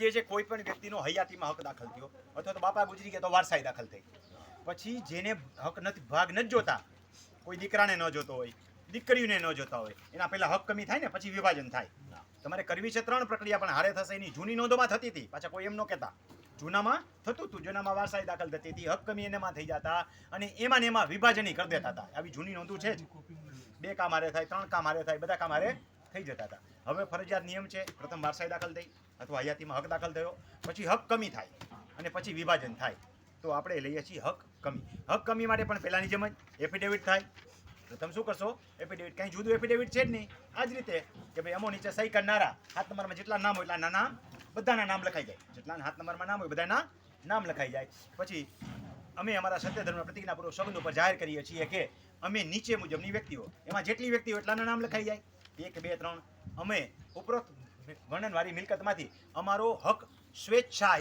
જે કોઈ પણ વ્યક્તિનો હયાતીમાં હક દાખલ થયો, અથવા તો બાપા ગુજરી ગયા તો વારસાઈ દાખલ થઈ. પછી જેને હક નથી, ભાગ નથી જોતા, કોઈ દીકરાને ન જોતો હોય દીકરીઓને ન જોતા હોય, એના પહેલા હક કમી થાય ને, પછી વિભાજન થાય. તમારે કરવી છે ત્રણ પ્રક્રિયા, પણ હારે થશે એની જૂની નોંધોમાં થતી હતી. પાછા કોઈ એમ ન કહેતા. જૂનામાં થતું હતું, જૂનામાં વારસાઈ દાખલ થતી હતી, હક કમી એનામાં થઈ જતા, અને એમાં ને એમાં વિભાજનઈ કરી દેતા હતા. આવી જૂની નોંધો છે બે કામ હારે થાય, ત્રણ કામ હારે થાય, બધા કામ હારે થઈ જતા હતા. હવે ફરજિયાત નિયમ છે, પ્રથમ વારસાઈ દાખલ થઈ અથવા હયાતીમાં હક દાખલ થયો, પછી હક કમી થાય અને પછી વિભાજન થાય. તો આપણે લઈએ છીએ હક કમી. હક કમી માટે પણ પહેલાંની જેમ જ એફિડેવિટ થાય. પ્રથમ શું કરશો? એફિડેવિટ કંઈ જુદું એફિડેવિટ છે જ નહીં. આ જ રીતે કે ભાઈ અમો નીચે સહી કરનારા હાથ નંબરમાં જેટલા નામ હોય એટલા નામ બધાના નામ લખાઈ જાય. જેટલા હાથ નંબરમાં નામ હોય બધાના નામ લખાઈ જાય. પછી અમે અમારા સત્ય ધર્મના પ્રતિજ્ઞાપૂર્વક સંબંધ ઉપર જાહેર કરીએ છીએ કે અમે નીચે મુજબની વ્યક્તિઓ, એમાં જેટલી વ્યક્તિઓ એટલાના નામ લખાઈ જાય. એક બે ત્રણ. અમે ઉપરોક્ત વર્ણનવાળી મિલકતમાંથી અમારો હક સ્વેચ્છાએ